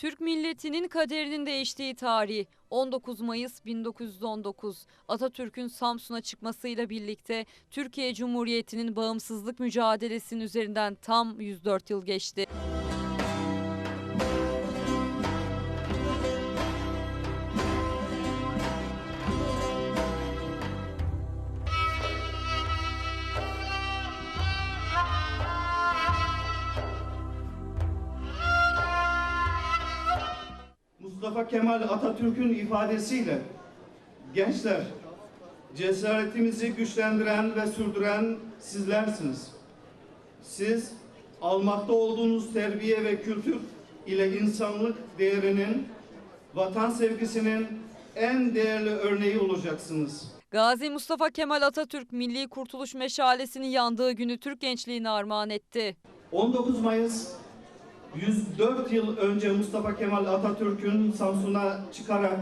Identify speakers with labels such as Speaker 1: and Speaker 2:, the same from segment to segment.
Speaker 1: Türk milletinin kaderinin değiştiği tarih 19 Mayıs 1919 Atatürk'ün Samsun'a çıkmasıyla birlikte Türkiye Cumhuriyeti'nin bağımsızlık mücadelesinin üzerinden tam 104 yıl geçti.
Speaker 2: Mustafa Kemal Atatürk'ün ifadesiyle gençler cesaretimizi güçlendiren ve sürdüren sizlersiniz. Siz almakta olduğunuz terbiye ve kültür ile insanlık değerinin, vatan sevgisinin en değerli örneği olacaksınız.
Speaker 1: Gazi Mustafa Kemal Atatürk Milli Kurtuluş Meşalesi'nin yandığı günü Türk gençliğine armağan etti.
Speaker 2: 19 Mayıs 104 yıl önce Mustafa Kemal Atatürk'ün Samsun'a çıkarak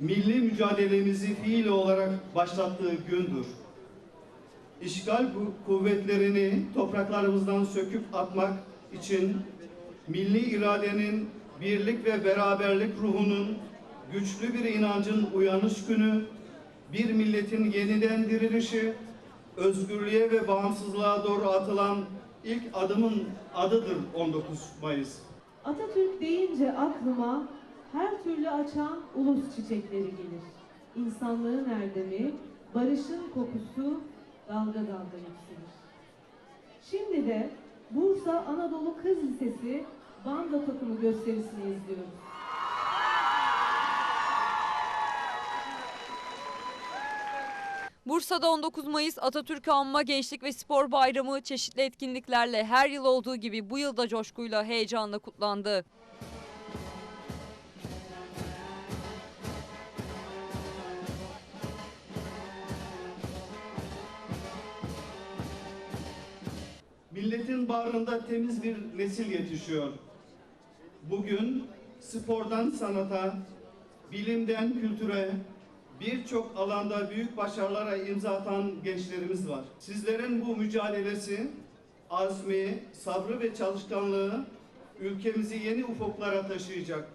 Speaker 2: milli mücadelemizi fiil olarak başlattığı gündür. İşgal ku- kuvvetlerini topraklarımızdan söküp atmak için milli iradenin birlik ve beraberlik ruhunun güçlü bir inancın uyanış günü, bir milletin yeniden dirilişi, özgürlüğe ve bağımsızlığa doğru atılan ilk adımın adıdır 19 Mayıs.
Speaker 3: Atatürk deyince aklıma her türlü açan ulus çiçekleri gelir. İnsanlığın erdemi, barışın kokusu dalga dalga yükselir. Şimdi de Bursa Anadolu Kız Lisesi banda takımı gösterisini izliyoruz.
Speaker 1: Bursa'da 19 Mayıs Atatürk Anma Gençlik ve Spor Bayramı çeşitli etkinliklerle her yıl olduğu gibi bu yıl da coşkuyla heyecanla kutlandı.
Speaker 2: Milletin bağrında temiz bir nesil yetişiyor. Bugün spordan sanata, bilimden kültüre, birçok alanda büyük başarılara imza atan gençlerimiz var. Sizlerin bu mücadelesi, azmi, sabrı ve çalışkanlığı ülkemizi yeni ufuklara taşıyacak.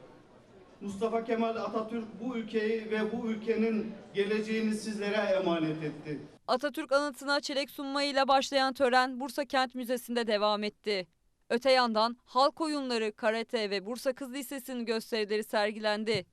Speaker 2: Mustafa Kemal Atatürk bu ülkeyi ve bu ülkenin geleceğini sizlere emanet etti.
Speaker 1: Atatürk anıtına çelenk sunmayla başlayan tören Bursa Kent Müzesi'nde devam etti. Öte yandan halk oyunları, karate ve Bursa Kız Lisesi'nin gösterileri sergilendi.